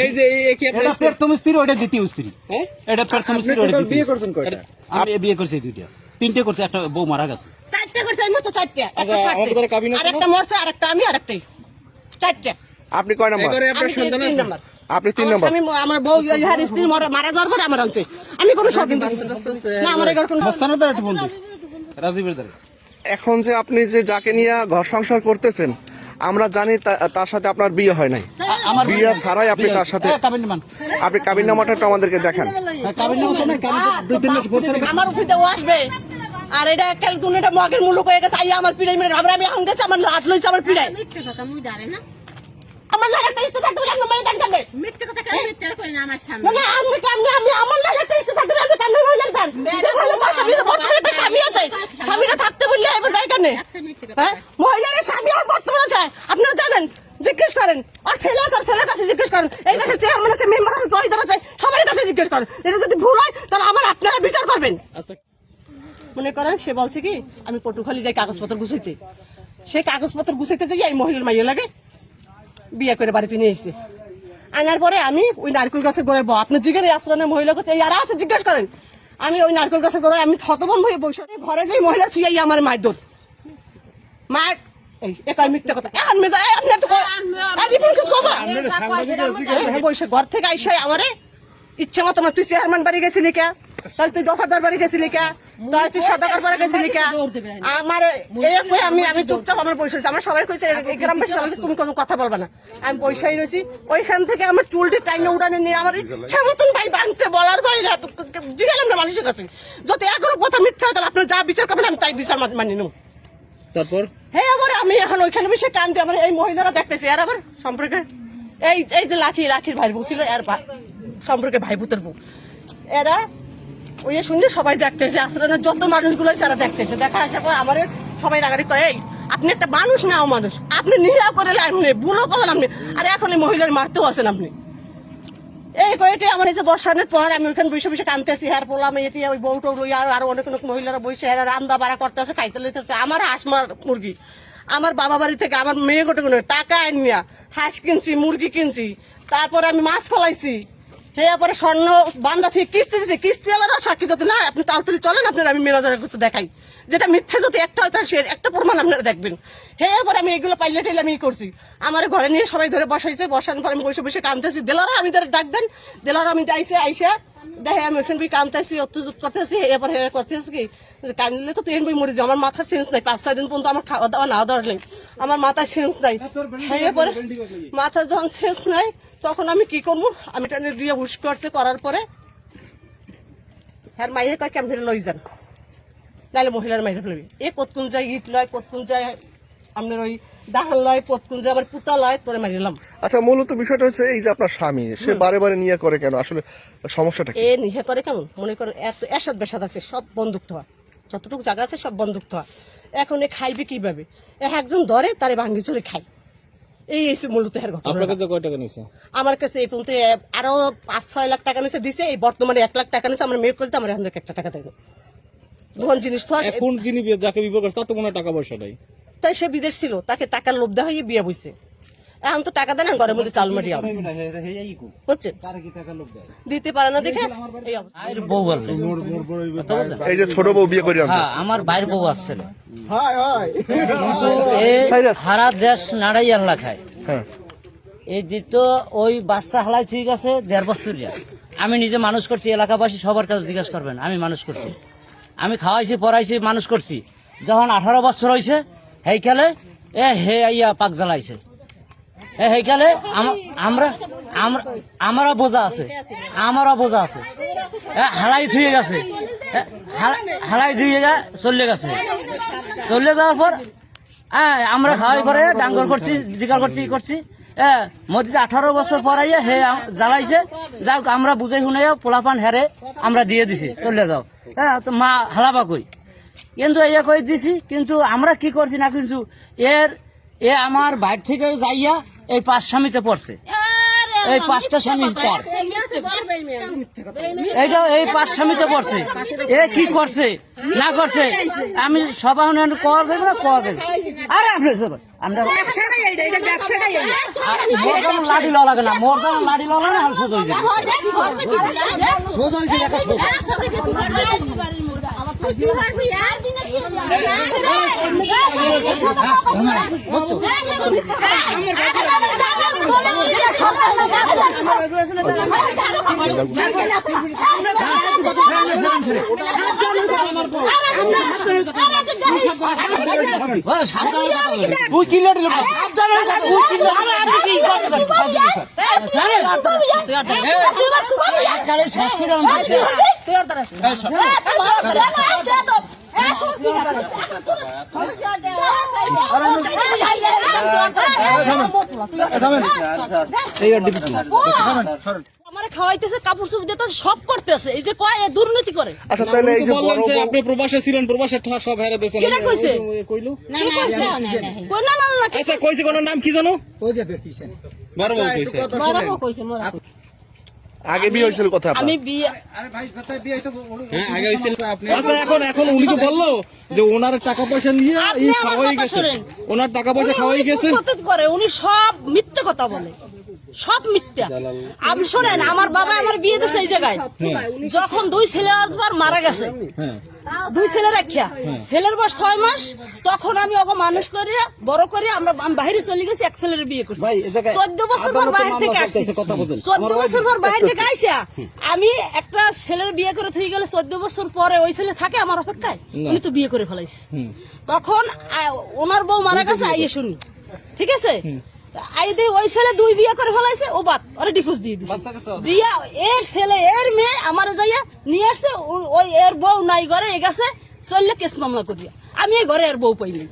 এই যে এই একই আপনার প্রথম স্ত্রী ওটা দ্বিতীয় স্ত্রী। হ্যাঁ? এটা প্রথম স্ত্রী ওটা বিয়ে করছেন কয়টা? আমি বিয়ে করছি দুইটা। তিনটে করছে একটা বউ মারা গেছে। চারটে করছে আমি তো চারটে। একটা আচ্ছা, ছাড়ছে। আমাদের দ্বারা কাবিন আছে আর একটা মরছে আর একটা আমি আর একটাই চারটে। আপনি কয় নাম্বার? এবারে আপনার সন্তান আছে? নাম্বার। আপনি তিন আমার বউ স্ত্রী মারা যাওয়ার পরে আমার আনছে। আমি কোনো শখিন না। আমার এগারো কোনো মস্তানের দ্বারা বন্ধু রাজীবের দ্বারা। এখন যে আপনি যে যাকে নিয়ে ঘর সংসার করতেছেন আমরা জানি তার সাথে আপনার বিয়ে হয় নাই। আমার বিয়ে ছাড়াই আপনি তার সাথে আপনি কাবিন নামাটা একটু আমাদেরকে দেখান। বছর আমার ও আসবে। আর এটা কাল তুমি এটা মগের মুলুক হয়ে গেছে। আইয়া আমার পিড়াই মেরে আমরা আমি এখন গেছে আমার লাত লইছে আমার পিড়াই মিথ্যে কথা মুই দাঁড়ে না। আমার থাকতে বলে আমি মানে দেখতে মিথ্যে কথা কেন? মিথ্যে করি না আমার সামনে? না না আমি আমি আমি আমার লাগে একটা ইস্তে থাকতে আমি কান্না হয়ে লাগতাম দেখো আমার স্বামী তো বর্তমানে একটা স্বামী আছে। স্বামীরা থাকতে বললে এবার যাই কেন একশো হ্যাঁ? মহিলার স্বামী আমার বর্তমানে আছে। আপনারা জানেন জিজ্ঞেস করেন। আর ছেলে আছে ছেলের কাছে জিজ্ঞেস করেন। এই দেশের চেয়ারম্যান আছে মেম্বার আছে জয়দার আছে সবার কাছে জিজ্ঞেস করেন। এটা যদি ভুল হয় তাহলে আমার আপনারা বিচার করবেন। আচ্ছা। মনে করেন সে বলছে কি আমি পটুখালি যাই কাগজপত্র গুছাইতে। সেই কাগজপত্র গুছাইতে যাই এই মহিলার মাইয়া লাগে। বিয়ে করে বাড়িতে নিয়ে এসেছে। আনার পরে আমি ওই নারকেল গাছের গোড়ায় বউ আপনার জিজ্ঞেস আশ্রমের মহিলা কোথায়? আর আছে জিজ্ঞেস করেন। আমি ওই নারকেল গাছের গোড়ায় আমি থতবন হয়ে বসে ঘরে যাই মহিলা ছুঁয়াই আমার মায়ের দোষ। এই একাই মিথ্যে কথা। এখন কিছু কবা? বসে ঘর থেকে আইসাই আমারে ইচ্ছে মতো তুই চেয়ারম্যান বাড়ি গেছিলি কে? তাহলে তুই দফাদার বাড়ি গেছিলি কে? তাহলে তুই সদাগর বাড়ি গেছিলি কে? আমার আমি আমি চুপচাপ আমার বসে আমার সবাই কইছে গ্রামবাসী সবাই তুমি কোনো কথা বলবা না। আমি বসেই রয়েছি। ওইখান থেকে আমার চুলটি টাইনে উঠানে নিয়ে আমার ইচ্ছা মতন ভাই বাঁধছে বলার বাইরে জিগালাম না মানুষের কাছে। যদি এগারো কথা মিথ্যা হয় তাহলে আপনার যা বিচার করবেন আমি তাই বিচার মানি নেব। তারপর? হ্যাঁ আবার আমি এখন ওইখানে বসে কান্দে, আমার এই মহিলারা দেখতেছি, আর আবার সম্পর্কে এই এই যে লাখি লাখির ভাই বউ ছিল ভা- সম্পর্কে ভাই পুতের বউ। এরা ওই শুনলে সবাই দেখতেছে, আসলে যত মানুষগুলো এরা দেখতেছে। দেখা আসার পর আমার সবাই রাগারি করে, এই, আপনি একটা মানুষ নাও মানুষ আপনি নিরা করে আপনি ভুলও করলেন আপনি। আর এখন এই মহিলার মারতেও আছেন আপনি। এই কয়েকটি আমার এই যে বর্ষণের পর, আমি ওইখানে বসে বসে কানতেছি হ্যার পোলাম, এটি ওই বউটো রই আর আরও অনেক অনেক মহিলারা বসে হ্যাঁ রান্দা বাড়া করতেছে, খাইতে লইতেছে। আমার হাঁস মার মুরগি, আমার বাবা বাড়ি থেকে আমার মেয়ে গোটে টাকা আনিয়া হাঁস কিনছি, মুরগি কিনছি, তারপরে আমি মাছ ফলাইছি। হে পরে স্বর্ণ বান্ধা থেকে কিস্তি দিছে কিস্তি আলাদা সাক্ষী যদি না আপনি তাড়াতাড়ি চলেন আপনার আমি মেনাজারের কাছে দেখাই। যেটা মিথ্যে যদি একটা হয় তাহলে সে একটা প্রমাণ আপনারা দেখবেন। হে এবার আমি এগুলো পাইলে টাইলে আমি করছি। আমার ঘরে নিয়ে সবাই ধরে বসাইছে বসানোর পর আমি বসে বসে কানতেছি দেলারা আমি ধরে ডাক দেন। দেলারা আমি যাইছে আইসা দেখে আমি ওখানে বই কানতেছি অত্যুত করতেছি। এরপর হে করতেছি কি? কানলে তো তুই বই মরে আমার মাথার সেন্স নাই। পাঁচ ছয় দিন পর্যন্ত আমার খাওয়া দাওয়া না দেওয়ার নেই আমার মাথার সেন্স নাই। এরপরে মাথার যখন সেন্স নাই তখন আমি কি করব? আমি টানে দিয়ে হুশ করছে করার পরে হ্যাঁ মাইয়ে কয় কেমন লই যান নাহলে মহিলার মাইরে ফেলবি এ কতকুন যায় ইট লয় কতকুন যায় আপনার ওই দাহান লয় কতকুন যায় আমার পুতা লয় তোরে মারিলাম আচ্ছা মূলত বিষয়টা হচ্ছে এই যে আপনার স্বামী সে বারে বারে নিয়ে করে কেন? আসলে সমস্যাটা কি? এ নিহে করে কেমন? মনে করেন এত এসাদ বেসাদ আছে সব বন্দুক থোয়া যতটুকু জায়গা আছে সব বন্দুক থোয়া এখন এ খাইবে কীভাবে? একজন ধরে তারে ভাঙ্গি চড়ে খাই এই এসে মূলত এর ঘটনা। আপনার কাছে কয় টাকা নিছে? আমার কাছে এই পর্যন্ত আরও পাঁচ ছয় লাখ টাকা নিচে দিছে এই বর্তমানে এক লাখ টাকা নিছে আমার মেয়ে কাছে আমার এখন থেকে একটা টাকা দেবে না জিনিস তো এখন যিনি বিয়ে যাকে বিবাহ করছে তার তো কোনো টাকা পয়সা নাই। তাই সে বিদেশ ছিল তাকে টাকার লোভ দেওয়া হয়ে বিয়ে বইছে এখন তো টাকা দেন না ঘরের মধ্যে চাল মাটি বুঝছেন? দিতে পারে না দেখে এই অবস্থা। ভাইয়ের বউ এই যে ছোট বউ বিয়ে করে হ্যাঁ আমার ভাইয়ের বউ কিন্তু সারা দেশ নাড়াই আল্লাহ খায়। হ্যাঁ। এই দিত ওই বাচ্চা হালাই ঠিক আছে দেড় বছরিয়া আমি নিজে মানুষ করছি এলাকাবাসী সবার কাছে জিজ্ঞাসা করবেন আমি মানুষ করছি। আমি খাওয়াইছি পড়াইছি মানুষ করছি। যখন আঠারো বছর হয়েছে খেলে এ হে আইয়া পাক জ্বালাইছে। এ হেইকালে আম- আমরা আমরা আমারও বোঝা আছে। আমারও বোঝা আছে। এ হালাই থুয়ে গেছে। হালাই ধুয়ে যা চলে গেছে। চলে যাওয়ার পর হ্যাঁ আমরা খাওয়াই পরে ডাঙ্গর করছি জিকার করছি করছি। হ্যাঁ আঠারো বছর পর আইয়া হে জ্বালাইছে। যাক আমরা বুঝে শুনে পোলাপান হেরে আমরা দিয়ে দিছি। চলে যাও। হ্যাঁ তো মা হালাবা কই? কিন্তু ইয়ে করে দিছি, কিন্তু আমরা কি করছি না কিন্তু এর এ আমার বাইর থেকে যাইয়া এই পাঁচ স্বামীতে পড়ছে। এই পাঁচটা স্বামী তার। এইটা এই পাঁচ স্বামীতে পড়ছে। এ কি করছে? না করছে? আমি সবাই কওয়া যাবে না কওয়া যাবে আরে আপনি আমরা লাগে না মোর যেমন না হাল সোজা। হয়েছে দেখা সোজা ও, সাবধানে কথা বলবেন। তুই কি লোক সাবধানে কথা বলবেন। আরে আপনি কি করছেন? জানেন? একবারে শেষ করে আমি বলছি। আমার খাওয়াইতেছে কাপড় চোপড় দিতে সব করতেছে। এই যে কয় দুর্নীতি করে। আচ্ছা তাহলে এই যে বড় আপনি প্রবাসে ছিলেন প্রবাসে সব হেরে দিয়েছেন। কেডা কইছে? কইলো? না না না না না না। না আচ্ছা কইছে কোন নাম কি জানো বড় বউ কইছে। বড় কইছে মোরা আগে বিয়ে হয়েছিল কথা আমি বিয়ে হ্যাঁ আগে হইছিল আচ্ছা এখন এখন উনি তো বলল যে ওনার টাকা পয়সা নিয়ে এই খাওয়াই গেছে। ওনার টাকা পয়সা খাওয়াই গেছে। করে উনি সব মিথ্যে কথা বলে। সব মিথ্যা। আপনি শোনেন আমার বাবা আমার বিয়ে দিয়েছে এই জায়গায়। যখন দুই ছেলে আসবার মারা গেছে হ্যাঁ। দুই ছেলে রাখিয়া ছেলের বয়স ছয় মাস তখন আমি ওকে মানুষ করিয়া বড় করিয়া আমরা আমি বাইরে চলে গেছি এক ছেলের বিয়ে করছি। চোদ্দ বছর পর বাইরে থেকে আসছি। চোদ্দ বছর পর বাইরে থেকে আইসা আমি একটা ছেলের বিয়ে করে থই গেলে চোদ্দ বছর পরে ওই ছেলে থাকে আমার অপেক্ষায় উনি তো বিয়ে করে ফেলাইছে। তখন ওনার বউ মারা গেছে আইয়ে শুনি। ঠিক আছে? ওই ছেলে দুই বিয়ে করে ফেলাইছে ও বাদ ওরা ডিভোর্স দিয়ে দিছে। দিয়া এর ছেলে এর মেয়ে আমার যাইয়া নিয়ে আসছে ওই এর বউ নাই ঘরে এ গেছে চললে কেস মামলা করিয়া। আমি এই ঘরে আর বউ পাইনি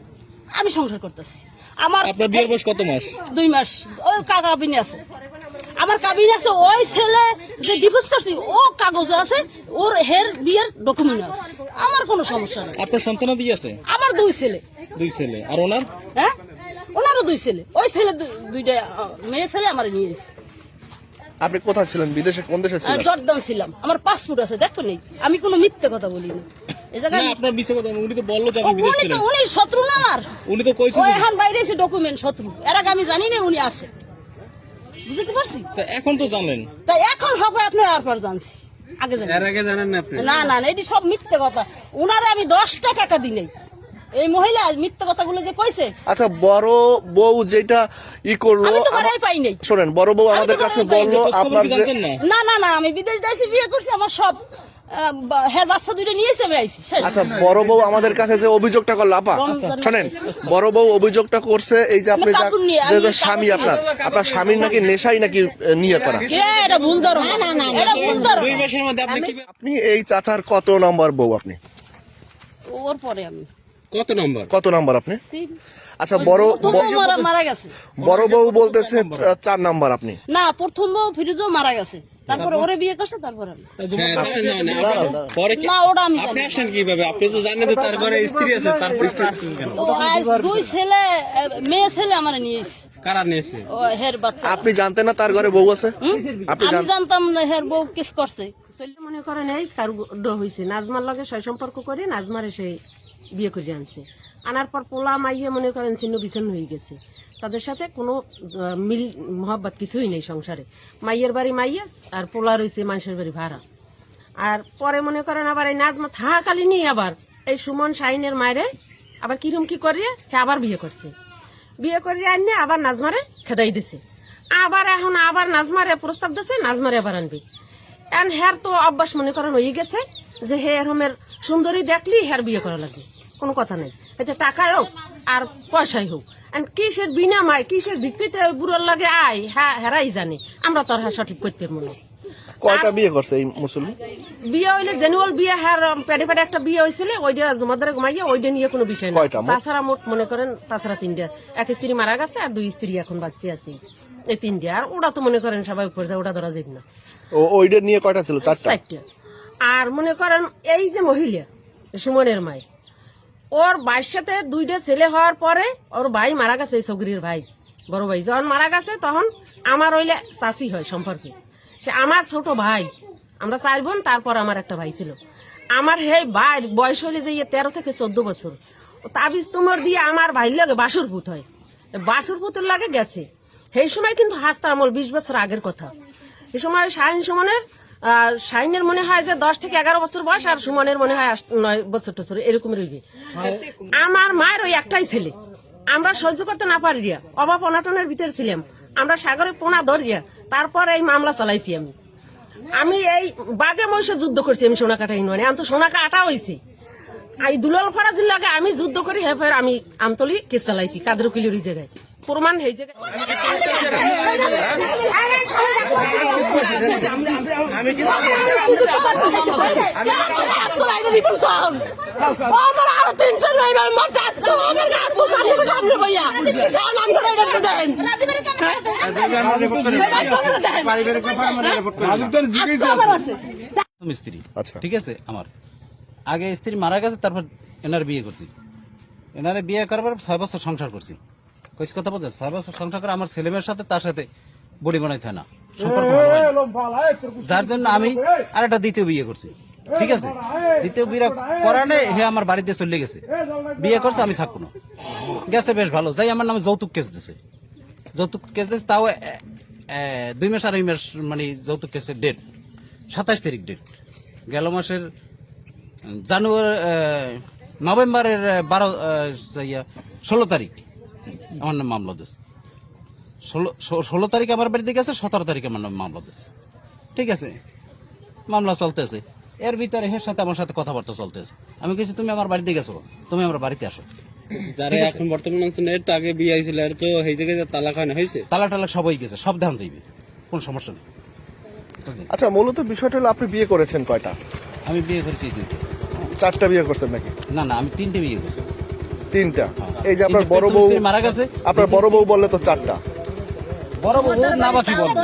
আমি সংসার করতেছি। আমার আপনার বিয়ের বয়স কত মাস? দুই মাস। ওই কাকা বিনে আছে। আমার কাবিন আছে ওই ছেলে যে ডিভোর্স করছি ও কাগজে আছে ওর হের বিয়ের ডকুমেন্ট আছে। আমার কোনো সমস্যা নেই। আপনার সন্তানাদি আছে? আমার দুই ছেলে। দুই ছেলে। আর ওনার? হ্যাঁ? ওনারও দুই ছেলে। ওই ছেলে দুইটা মেয়ে ছেলে আমার নিয়ে এসেছে। আপনি কোথায় ছিলেন? বিদেশে কোন দেশে ছিলেন? জর্দান ছিলাম। আমার পাসপোর্ট আছে দেখো নেই। আমি কোনো মিথ্যে কথা বলিনি। এ না জায়গায় আপনার বিষয় কথা উনি তো বলল যে আপনি বিদেশ উনি উনি শত্রু না আমার। উনি তো কইছে ও এখন বাইরে এসে ডকুমেন্ট শত্রু। এর আগে আমি জানি না উনি আছে। বুঝতে পারছি? তা এখন তো জানলেন তাই এখন হবে আপনার আর পর জানছি। আগে জানি। এর আগে জানেন না আপনি? না না না এটি সব মিথ্যে কথা। উনারে আমি দশটা টাকা দিই নাই। এই মহিলা মিথ্যে কথাগুলো যে কইছে? আচ্ছা বড় বউ যেটা ই করল আমি তো ঘরেই পাই নাই। শোনেন বড় বউ আমাদের কাছে বলল আপনার যে না না না আমি বিদেশ যাইছি বিয়ে করছি আমার সব হের বাচ্চা আইছি আচ্ছা বড় বউ আমাদের কাছে যে অভিযোগটা করল আপা শোনেন বড় বউ অভিযোগটা করছে এই যে আপনি যা- যে স্বামী আপনার আপনার স্বামীর নাকি নেশাই নাকি নিয়ে করা এটা ভুল ধরো না না না এটা ভুল ধরো দুই মাসের মধ্যে আপনি কি আপনি এই চাচার কত নম্বর বউ আপনি? ওর পরে আমি। কত নম্বর? কত নম্বর আপনি? আচ্ছা বড় মারা গেছে। বড় বউ বলতেছে চার নাম্বার আপনি। না প্রথম বউ ফিরোজও মারা গেছে। তারপরে ওরে বিয়ে করছে তারপরে কি না ওটা আমি আপনি জানি না। আসছেন কীভাবে? আপনি তো জানেন যে তার ঘরে স্ত্রী আছে তারপরে দুই ছেলে মেয়ে ছেলে আমার নিয়ে কারা নিয়েছে? হের বাচ্চা। আপনি জানতেন না তার ঘরে বউ আছে? আপনি জানতাম না হের বউ কিস করছে। মনে করেন এই কারুড হয়েছে নাজমার লগে সয় সম্পর্ক করে নাজমার এসে বিয়ে করে আনছে। আনার পর পোলা মাইয়ে মনে করেন ছিন্ন বিচ্ছিন্ন হয়ে গেছে। তাদের সাথে কোনো মিল, মহব্বত কিছুই নেই সংসারে। মাইয়ের বাড়ি মাইয়া, আর পোলা রয়েছে মানুষের বাড়ি ভাড়া। আর পরে মনে করেন আবার এই নাজমা থাকাকালীনই আবার এই সুমন শাহিনের মায়েরে আবার কিরম কি করে, সে আবার বিয়ে করছে। বিয়ে করে আনিয়ে আবার নাজমারে খেদাই দিছে। আবার এখন আবার নাজমারে প্রস্তাব দিছে, নাজমারে আবার আনবি। এখন হ্যার তো অভ্যাস মনে করেন হয়ে গেছে যে হে এরমের সুন্দরী দেখলি হ্যার বিয়ে করা লাগবে। কোনো কথা নেই। এতে টাকায় হোক আর পয়সাই হোক। আর কিসের বিনামায় কিসের ভিত্তিতে বুড়োর লাগে আয় হ্যাঁ হেরাই জানে। আমরা তো হ্যাঁ সঠিক করতে মনে কয়টা বিয়ে করছে এই মুসলমান? বিয়ে হইলে জেনুয়াল বিয়ে পেটে পেটে একটা বিয়ে হয়েছিল ওইটা জমাদারে ঘুমাইয়া ওইটা নিয়ে কোনো বিষয় না তাছাড়া মোট মনে করেন তাছাড়া তিনটা। এক স্ত্রী মারা গেছে আর দুই স্ত্রী এখন বাঁচতে আছে। এই তিনটা। আর ওটা তো মনে করেন সবাই উপরে যায় ওটা ধরা যাবে না। ও ওইটা নিয়ে কয়টা ছিল? চারটা? আর মনে করেন এই যে মহিলা সুমনের মাই ওর সাথে দুইটা ছেলে হওয়ার পরে ওর ভাই মারা গেছে এই সগরির ভাই, বড় ভাই। যখন মারা গেছে তখন আমার ওইলে চাষি হয় সম্পর্কে। সে আমার ছোট ভাই। আমরা চার বোন, তারপর আমার একটা ভাই ছিল। আমার হে ভাই বয়স হইলে যে ইয়ে তেরো থেকে চোদ্দ বছর। তাবিজ তোমার দিয়ে আমার ভাই লাগে বাসুর পুত হয়। বাসুর পুতের লাগে গেছে। সেই সময় কিন্তু হাসতা আমল বিশ বছর আগের কথা। এই সময় শাহিন সুমনের শাহিনের মনে হয় যে দশ থেকে এগারো বছর বয়স আর সুমনের মনে হয় নয় বছর টছর, এরকম রইবে আমার মায়ের ওই একটাই ছেলে। আমরা সহ্য করতে না পারি অভাব অনাটনের ভিতরে ছিলাম। আমরা সাগরে পোনা ধরিয়া তারপর এই মামলা চালাইছি আমি। আমি এই বাঘে মহিষে যুদ্ধ করছি আমি সোনাকাটা ইউনিয়নে। আমি তো সোনাকা আটা হয়েছি এই দুলাল ফরাজির লাগে আমি যুদ্ধ করি, হেফের আমি আমতলি কেস চালাইছি কাদের কিলোর জায়গায়। প্রমাণ স্ত্রী আচ্ছা। ঠিক আছে আমার। আগে স্ত্রী মারা গেছে তারপর এনার বিয়ে করছি। এনারে বিয়ে করার ছয় বছর সংসার করছি। কইস কথা বলছেন ছয় সংসার করে আমার ছেলে মেয়ের সাথে তার সাথে বডি বানাইতে হয় না সম্পর্ক। যার জন্য আমি আর একটা দ্বিতীয় বিয়ে করছি। ঠিক আছে? দ্বিতীয় বিয়ে করানে হে আমার বাড়িতে চলে গেছে। বিয়ে করছে আমি থাকব না। গেছে বেশ ভালো। যাই আমার নামে যৌতুক কেস দিছে। যৌতুক কেস দিয়েছে তাও দুই মাস আড়াই মাস মানে যৌতুক কেসের ডেট সাতাশ তারিখ ডেট গেল মাসের জানুয়ারি নভেম্বরের বারো ইয়া, ষোলো তারিখ। আমার নাম মামলা দিয়েছে ষোলো ষোলো তারিখ আমার বাড়িতে গেছে সতেরো তারিখে আমার নাম মামলা দিয়েছে ঠিক আছে? মামলা চলতেছে। এর ভিতরে এর সাথে আমার সাথে কথাবার্তা চলতেছে। আমি কিছু তুমি আমার বাড়িতে গেছো তুমি আমার বাড়িতে আসো। যারা এখন বর্তমান আছেন এর তো আগে বিয়ে হয়েছিল এর তো এই জায়গায় তালাক হয় না হয়েছে? তালা টালা সবাই গেছে সব ধান যাইবে। কোনো সমস্যা নেই। আচ্ছা মূলত বিষয়টা হলো আপনি বিয়ে করেছেন কয়টা? আমি বিয়ে করেছি চারটা বিয়ে করছেন নাকি? না না আমি তিনটে বিয়ে করেছি। তিনটা? এই যে আপনার বড় বউ মারা গেছে। আপনার বড় বউ বললে তো চারটা। বড় বউ না বা বল বলব